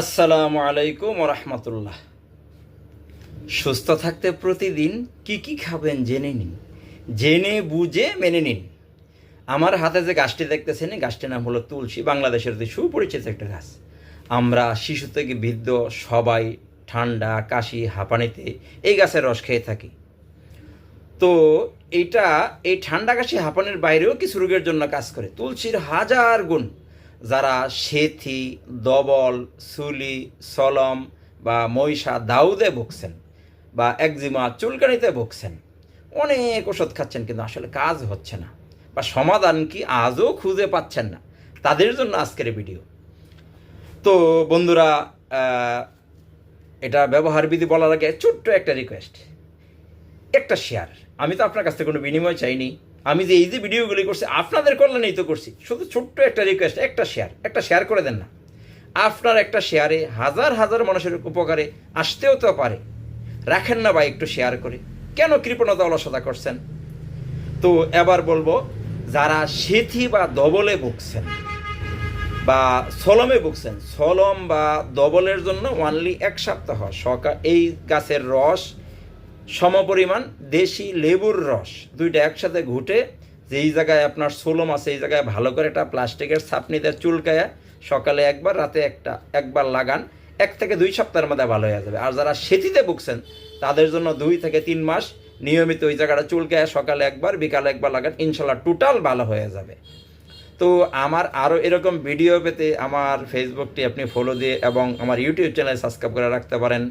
আসসালামু আলাইকুম রহমতুল্লাহ। সুস্থ থাকতে প্রতিদিন কি কি খাবেন জেনে নিন। জেনে বুঝে মেনে নিন। আমার হাতে যে গাছটি দেখতেছেন গাছটির নাম হলো তুলসী, বাংলাদেশের সুপরিচিত একটা গাছ। আমরা শিশু থেকে বৃদ্ধ, সবাই ঠান্ডা, কাশি, হাঁপানিতে এই গাছের রস খেয়ে থাকি। তো এটা এই ঠান্ডা, কাশি, হাঁপানির বাইরেও কিছু রোগের জন্য কাজ করে। তুলসীর হাজার গুণ। যারা সেথি, দবল, সুলি, সলম বা মহিষা দাউদে ভুগছেন বা একজিমা চুলকানিতে ভুগছেন, অনেক ওষুধ খাচ্ছেন কিন্তু আসলে কাজ হচ্ছে না বা সমাধান কি আজও খুঁজে পাচ্ছেন না। তাদের জন্য আজকের ভিডিও। তো বন্ধুরা এটা ব্যবহার বিধি বলার আগে ছোট্ট একটা রিকোয়েস্ট একটা শেয়ার আমি তো আপনার কাছ থেকে কোনো বিনিময় চাইনি। আমি যে এই যে ভিডিওগুলি করছি, আপনাদের কল্যাণেই তো করছি। শুধু ছোট্ট একটা রিকোয়েস্ট একটা শেয়ার একটা শেয়ার করে দেন না। আপনার একটা শেয়ারে হাজার হাজার মানুষের উপকারে আসতেও তো পারে। রাখেন না ভাই, একটু শেয়ার করে। কেন কৃপণতা অলসতা করছেন? তো এবার বলব, যারা সেথি বা দবলে ভুগছেন বা সলমে ভুগছেন, সলম বা দবলের জন্য ওয়ানলি এক সপ্তাহ সকাল এই গাছের রস সমপরিমাণ দেশি লেবুর রস, দুইটা একসাথে ঘুটে, যেই জায়গায় আপনার সোলম আছে, এই জায়গায় ভালো করে একটা প্লাস্টিকের ছাপনি ছাপনিতে চুলকায় সকালে একবার, রাতে একটা, একবার লাগান, এক থেকে দুই সপ্তাহের মধ্যে ভালো হয়ে যাবে। আর যারা সেতিতে ভুগছেন, তাদের জন্য দুই থেকে তিন মাস নিয়মিত ওই জায়গাটা চুলকায় সকালে একবার, বিকালে একবার লাগান, ইনশাল্লাহ টোটাল ভালো হয়ে যাবে। তো আমার আরও এরকম ভিডিও পেতে আমার ফেসবুকটি আপনি ফলো দিয়ে এবং আমার ইউটিউব চ্যানেল সাবস্ক্রাইব করে রাখতে পারেন।